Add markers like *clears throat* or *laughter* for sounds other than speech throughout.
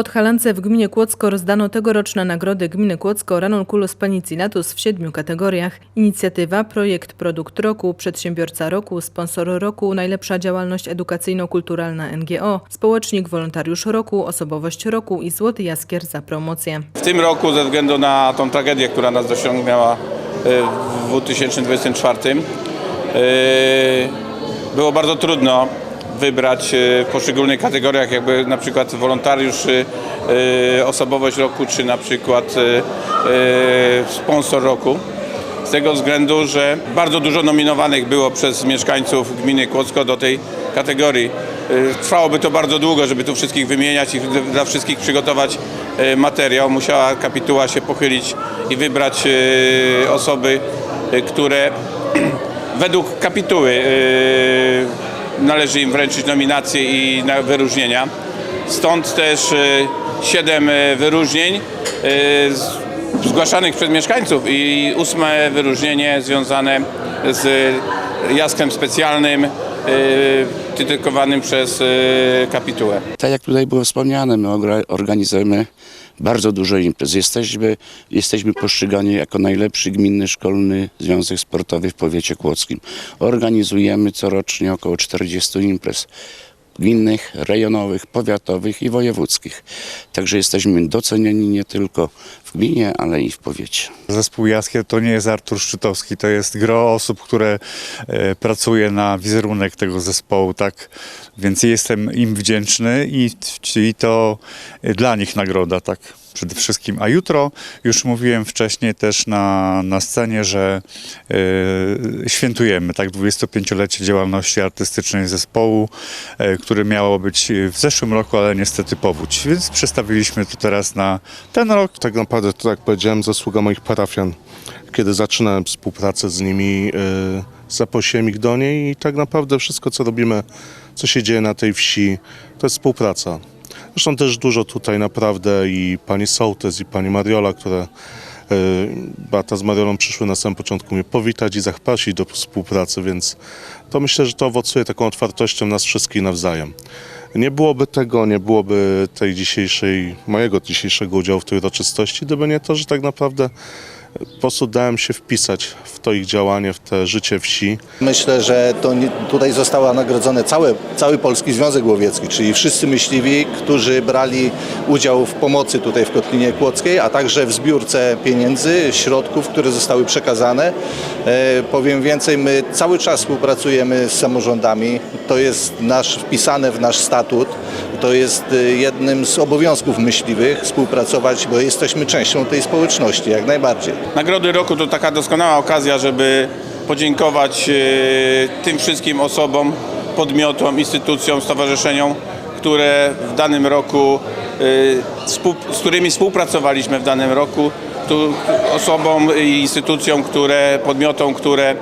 Podhalance w gminie Kłodzko rozdano tegoroczne nagrody gminy Kłodzko Ranunculus Panicinatus w siedmiu kategoriach. Inicjatywa, projekt Produkt Roku, Przedsiębiorca Roku, Sponsor Roku, Najlepsza Działalność Edukacyjno-Kulturalna NGO, Społecznik Wolontariusz Roku, Osobowość Roku i Złoty Jaskier za promocję. W tym roku ze względu na tą tragedię, która nas dosiągnęła e, w 2024, e, było bardzo trudno wybrać w poszczególnych kategoriach, jakby na przykład wolontariusz, e, osobowość roku, czy na przykład sponsor roku. Z tego względu, że bardzo dużo nominowanych było przez mieszkańców gminy Kłodzko do tej kategorii. Y, Trwałoby to bardzo długo, żeby tu wszystkich wymieniać i dla wszystkich przygotować y, materiał. Musiała kapituła się pochylić i wybrać y, osoby, y, które *clears throat* według kapituły y, należy im wręczyć nominacje i wyróżnienia. Stąd też y, siedem y, wyróżnień y, zgłaszanych przez mieszkańców i ósme wyróżnienie związane z jaskrem specjalnym tytułowanym przez y, kapitułę. Tak jak tutaj było wspomniane, my organizujemy bardzo dużo imprez. Jesteśmy, jesteśmy postrzegani jako najlepszy gminny szkolny związek sportowy w powiecie kłodzkim. Organizujemy corocznie około 40 imprez gminnych, rejonowych, powiatowych i wojewódzkich. Także jesteśmy doceniani nie tylko w gminie, ale i w powiecie. Zespół Jaskier to nie jest Artur Szczytowski, to jest gro osób, które e, pracuje na wizerunek tego zespołu, tak? Więc jestem im wdzięczny i, i to e, dla nich nagroda, tak? Przede wszystkim. A jutro, już mówiłem wcześniej też na, na scenie, że e, świętujemy tak 25-lecie działalności artystycznej zespołu, e, które miało być w zeszłym roku, ale niestety powódź. Więc przestawiliśmy to teraz na ten rok. tak naprawdę, to jak powiedziałem, zasługa moich parafian. Kiedy zaczynałem współpracę z nimi, yy, zaprosiłem ich do niej i tak naprawdę wszystko, co robimy, co się dzieje na tej wsi, to jest współpraca. Zresztą też dużo tutaj naprawdę i pani Sołtys, i pani Mariola, które yy, Beata z Mariolą przyszły na samym początku mnie powitać i zaprosić do współpracy, więc to myślę, że to owocuje taką otwartością nas wszystkich nawzajem. Nie byłoby tego, nie byłoby tej dzisiejszej, mojego dzisiejszego udziału w tej uroczystości, gdyby nie to, że tak naprawdę po prostu dałem się wpisać w to ich działanie, w te życie wsi. Myślę, że to nie, tutaj została nagrodzone całe, cały Polski Związek Łowiecki, czyli wszyscy myśliwi, którzy brali udział w pomocy tutaj w Kotlinie Kłodzkiej, a także w zbiórce pieniędzy, środków, które zostały przekazane. E, powiem więcej, my cały czas współpracujemy z samorządami. To jest nasz wpisane w nasz statut. To jest e, jednym z obowiązków myśliwych współpracować, bo jesteśmy częścią tej społeczności, jak najbardziej. Nagrody roku to taka doskonała okazja, żeby podziękować e, tym wszystkim osobom, podmiotom, instytucjom, stowarzyszeniom, które w danym roku, współ- z którymi współpracowaliśmy w danym roku, osobom i instytucjom, które, podmiotom, które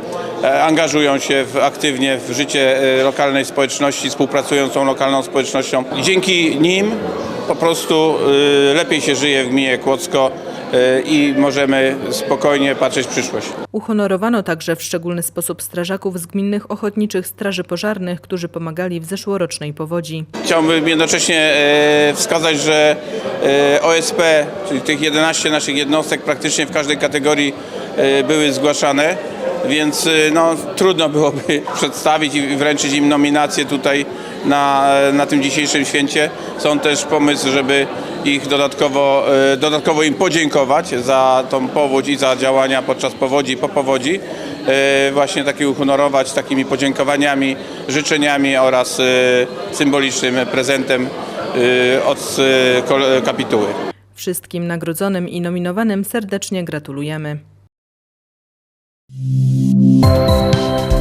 angażują się w, aktywnie w życie e, lokalnej społeczności, współpracują z tą lokalną społecznością. Dzięki nim po prostu e, lepiej się żyje w gminie Kłodzko e, i możemy spokojnie patrzeć w przyszłość. Uhonorowano także w szczególny sposób strażaków z gminnych ochotniczych straży pożarnych, którzy pomagali w zeszłorocznej powodzi. Chciałbym jednocześnie e, wskazać, że e, OSP, czyli tych 11 naszych jednostek praktycznie w każdej kategorii e, były zgłaszane, więc e, no, trudno byłoby *laughs* przedstawić i wręczyć im nominacje tutaj na, na tym dzisiejszym święcie. Są też pomysł, żeby ich dodatkowo, e, dodatkowo im podziękować za tą powódź i za działania podczas powodzi i po powodzi. E, Właśnie taki uhonorować takimi podziękowaniami, życzeniami oraz symbolicznym prezentem od kapituły. Wszystkim nagrodzonym i nominowanym serdecznie gratulujemy. Música